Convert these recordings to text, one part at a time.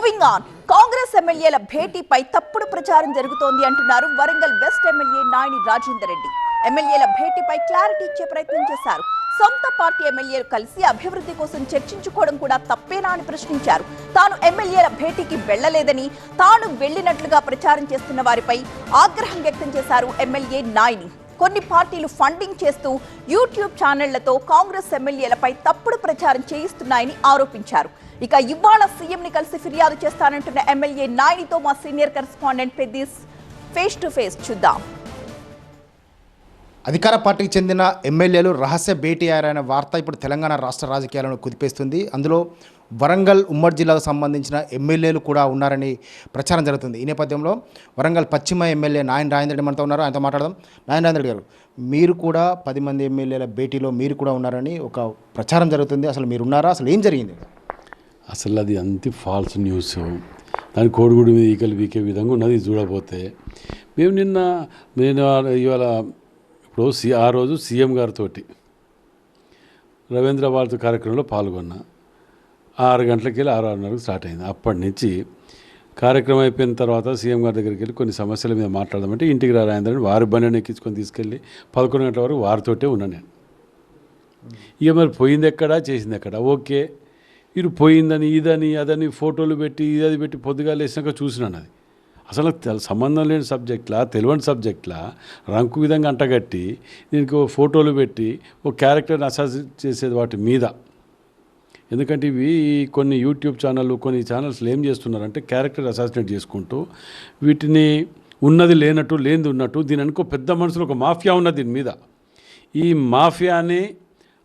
Moving on Congress ఎమ్మెల్యేల భేటీపై తప్పుడు ప్రచారం జరుగుతోంది అంటున్నారు వరంగల్ వెస్ట్ ఎమ్మెల్యే నాయని రాజేందర్ రెడ్డి. ఎమ్మెల్యేల భేటీపై క్లారిటీ ఇచ్చే ప్రయత్నం చేశారు. సొంత పార్టీ ఎమ్మెల్యేలు కలిసి అభివృద్ధి కోసం చర్చించుకోవడం కూడా తప్పేనా అని ప్రశ్నించారు. తాను ఎమ్మెల్యేల భేటీకి వెళ్ళలేదని తాను వెళ్ళినట్లుగా ప్రచారం చేస్తున్న వారిపై ఆగ్రహం వ్యక్తం చేశారు ఎమ్మెల్యే నాయని కొన్ని పార్టీలు ఫండింగ్ చేస్తూ యూట్యూబ్ ఛానళ్ళతో కాంగ్రెస్ ఎమ్మెల్యేలపై తప్పుడు ప్రచారం చేయిస్తున్నాయని ఆరోపించారు. ఇక ఇవాళ సీఎంని కలిసి ఫిర్యాదు చేస్తానంటున్న ఎమ్మెల్యే నాయనితో మా సీనియర్ కరెస్పాండెంట్ పెద్దీస్ ఫేస్ టు ఫేస్ చూద్దాం. అధికార పార్టీకి చెందిన ఎమ్మెల్యేలు రహస్య భేటీ అయ్యారనే వార్త ఇప్పుడు తెలంగాణ రాష్ట్ర రాజకీయాలను కుదిపేస్తుంది. అందులో వరంగల్ ఉమ్మడి జిల్లాకు సంబంధించిన ఎమ్మెల్యేలు కూడా ఉన్నారని ప్రచారం జరుగుతుంది. ఈ నేపథ్యంలో వరంగల్ పశ్చిమ ఎమ్మెల్యే నాయన రాజేంద్ర మనతో ఉన్నారు. ఆయనతో మాట్లాడదాం. నాయన రాజేంద్ర గారు మీరు కూడా పది మంది ఎమ్మెల్యేల భేటీలో మీరు కూడా ఉన్నారని ఒక ప్రచారం జరుగుతుంది. అసలు మీరు ఉన్నారా అసలు ఏం జరిగింది? అసలు అది అంత ఫాల్స్ న్యూస్. దాని కోడిగుడి మీద ఈకలు వీకే విధంగా ఉన్నది. చూడబోతే మేము నిన్న నేను ఇవాళ ఇప్పుడు సి ఆ రోజు సీఎం గారితో రవీంద్ర భారతి కార్యక్రమంలో పాల్గొన్నా. ఆరు గంటలకి వెళ్ళి ఆరు ఆరున్నరకు స్టార్ట్ అయింది. అప్పటి నుంచి కార్యక్రమం అయిపోయిన తర్వాత సీఎం గారి దగ్గరికి వెళ్ళి కొన్ని సమస్యల మీద మాట్లాడదామంటే ఇంటికి రా వారి బండిని ఎక్కించుకొని తీసుకెళ్ళి పదకొండు గంటల వరకు వారితోటే ఉన్నాను నేను. ఇక మరి పోయింది ఎక్కడ? చేసింది ఎక్కడ? ఓకే. వీరు పోయిందని ఇదని అదని ఫోటోలు పెట్టి ఇది అది పెట్టి పొద్దుగా లేచినాక చూసినాను అది. అసలు తెల- సంబంధం లేని సబ్జెక్ట్లా తెలియని సబ్జెక్ట్లా రంకు విధంగా అంటగట్టి దీనికి ఓ ఫోటోలు పెట్టి ఓ క్యారెక్టర్ని అసాస్ చేసేది వాటి మీద. ఎందుకంటే ఇవి కొన్ని యూట్యూబ్ ఛానళ్ళు కొన్ని ఛానల్స్లో ఏం చేస్తున్నారంటే క్యారెక్టర్ అసాసినేట్ చేసుకుంటూ వీటిని ఉన్నది లేనట్టు లేనిది ఉన్నట్టు దీని అనుకో పెద్ద మనుషులు ఒక మాఫియా ఉన్నది దీని మీద. ఈ మాఫియాని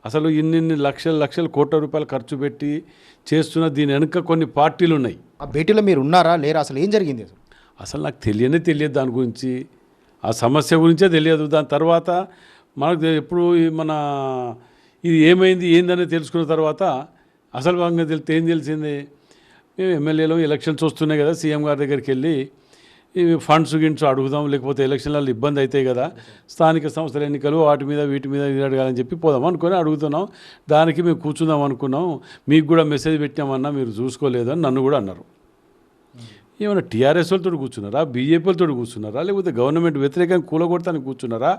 అసలు ఇన్నిన్ని లక్షల లక్షల కోట్ల రూపాయలు ఖర్చు పెట్టి చేస్తున్న దీని వెనుక కొన్ని పార్టీలు ఉన్నాయి. ఆ భేటీలో మీరు ఉన్నారా లేరా? అసలు ఏం జరిగింది అసలు? నాకు తెలియనే తెలియదు దాని గురించి. ఆ సమస్య గురించే తెలియదు. దాని తర్వాత మనకు ఎప్పుడు మన ఇది ఏమైంది ఏందని తెలుసుకున్న తర్వాత అసలు భాగంగా తెలితే ఏం తెలిసింది. మేము ఎమ్మెల్యేలు ఎలక్షన్స్ వస్తున్నాయి కదా సీఎం గారి దగ్గరికి వెళ్ళి ఇవి ఫండ్స్ గిండ్స్ అడుగుదాం లేకపోతే ఎలక్షన్లలో ఇబ్బంది అవుతాయి కదా స్థానిక సంస్థల ఎన్నికలు వాటి మీద వీటి మీద ఇది అడగాలని చెప్పి పోదాం అనుకొని అడుగుతున్నాం. దానికి మేము కూర్చుందాం అనుకున్నాం. మీకు కూడా మెసేజ్ పెట్టామన్నా మీరు చూసుకోలేదు అని నన్ను కూడా అన్నారు. ఏమైనా టీఆర్ఎస్ వాళ్ళతో కూర్చున్నారా బీజేపీ వాళ్ళతో కూర్చున్నారా లేకపోతే గవర్నమెంట్ వ్యతిరేకంగా కూలగొడతానికి కూర్చున్నారా?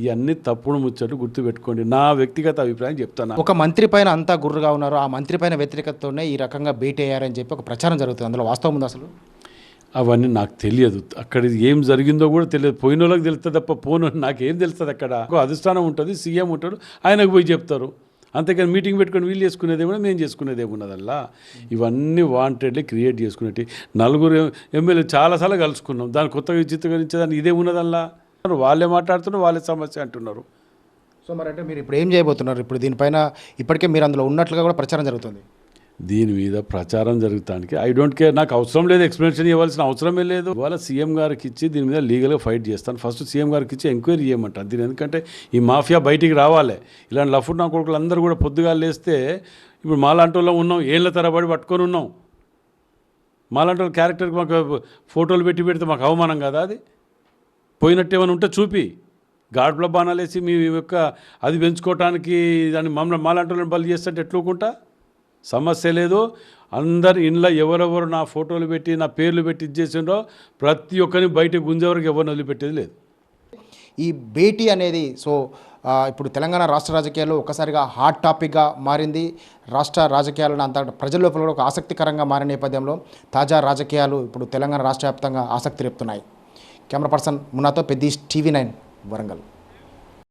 ఇవన్నీ తప్పుడు ముచ్చట్లు గుర్తుపెట్టుకోండి. నా వ్యక్తిగత అభిప్రాయం చెప్తాను? ఒక మంత్రి పైన అంతా గుర్రుగా ఉన్నారు. ఆ మంత్రి పైన వ్యతిరేకతతోనే ఈ రకంగా భేటీ అయ్యారని చెప్పి ఒక ప్రచారం జరుగుతుంది. అందులో వాస్తవం ఉంది అసలు? అవన్నీ నాకు తెలియదు. అక్కడ ఏం జరిగిందో కూడా తెలియదు. పోయిన వాళ్ళకి తెలుస్తుంది తప్ప పోను నాకేం తెలుస్తుంది అక్కడ? ఒక అధిష్టానం ఉంటుంది సీఎం ఉంటాడు ఆయనకు పోయి చెప్తారు. అంతేకాని మీటింగ్ పెట్టుకొని వీళ్ళు చేసుకునేది ఏమన్నా మేము చేసుకునేది ఏమున్నదల్లా ఇవన్నీ వాంటెడ్లీ క్రియేట్ చేసుకునేటి. నలుగురు ఎమ్మెల్యే చాలాసార్లు కలుసుకున్నాం. దాని కొత్తగా చిత్రీకరించేదాన్ని ఇదే ఉన్నదల్లా? వాళ్ళే మాట్లాడుతున్నారు వాళ్ళే సమస్య అంటున్నారు. సో మరి అంటే మీరు ఇప్పుడు ఏం చేయబోతున్నారు? ఇప్పుడు దీనిపైన ఇప్పటికే మీరు అందులో ఉన్నట్లుగా కూడా ప్రచారం జరుగుతుంది. దీని మీద ప్రచారం జరుగుతానికి ఐ డోంట్ కేర్ నాకు అవసరం లేదు ఎక్స్ప్లెనేషన్ ఇవ్వాల్సిన అవసరమే లేదు. ఇవాళ సీఎం గారికి ఇచ్చి దీని మీద లీగల్గా ఫైట్ చేస్తాను. ఫస్ట్ సీఎం గారికి ఇచ్చి ఎంక్వైరీ చేయమంటాను దీని ఎందుకంటే ఈ మాఫియా బయటికి రావాలి. ఇలాంటి లఫుడ్ నా కొడుకులు అందరూ కూడా పొద్దుగా లేస్తే ఇప్పుడు మాలాంటి వాళ్ళం ఉన్నాం. ఏళ్ళ తరబడి పట్టుకొని ఉన్నాం. మాలాంటి వాళ్ళ క్యారెక్టర్కి మాకు ఫోటోలు పెట్టి పెడితే మాకు అవమానం కదా అది? పోయినట్టు ఏమైనా ఉంటే చూపి. గాడ్ల బాణాలేసి మీ యొక్క అది పెంచుకోవటానికి దాన్ని మమ్మల్ని మాలాంటి బలి చేస్తుంటే ఎట్లుకుంటా సమస్య లేదు. అందరు ఇంట్లో ఎవరెవరు నా ఫోటోలు పెట్టి నా పేర్లు పెట్టి ఇచ్చేసిండ్రో ప్రతి ఒక్కరిని బయట గుంజేవరకు ఎవరిని వదిలిపెట్టేది లేదు. ఈ భేటీ అనేది సో ఇప్పుడు తెలంగాణ రాష్ట్ర రాజకీయాల్లో ఒక్కసారిగా హాట్ టాపిక్గా మారింది. రాష్ట్ర రాజకీయాలను అంత ప్రజల లోపల కూడా ఒక ఆసక్తికరంగా మారిన నేపథ్యంలో తాజా రాజకీయాలు ఇప్పుడు తెలంగాణ రాష్ట్ర వ్యాప్తంగా ఆసక్తి రేపుతున్నాయి. కెమెరా పర్సన్ మునాతో పెద్ద టీవీ నైన్ వరంగల్.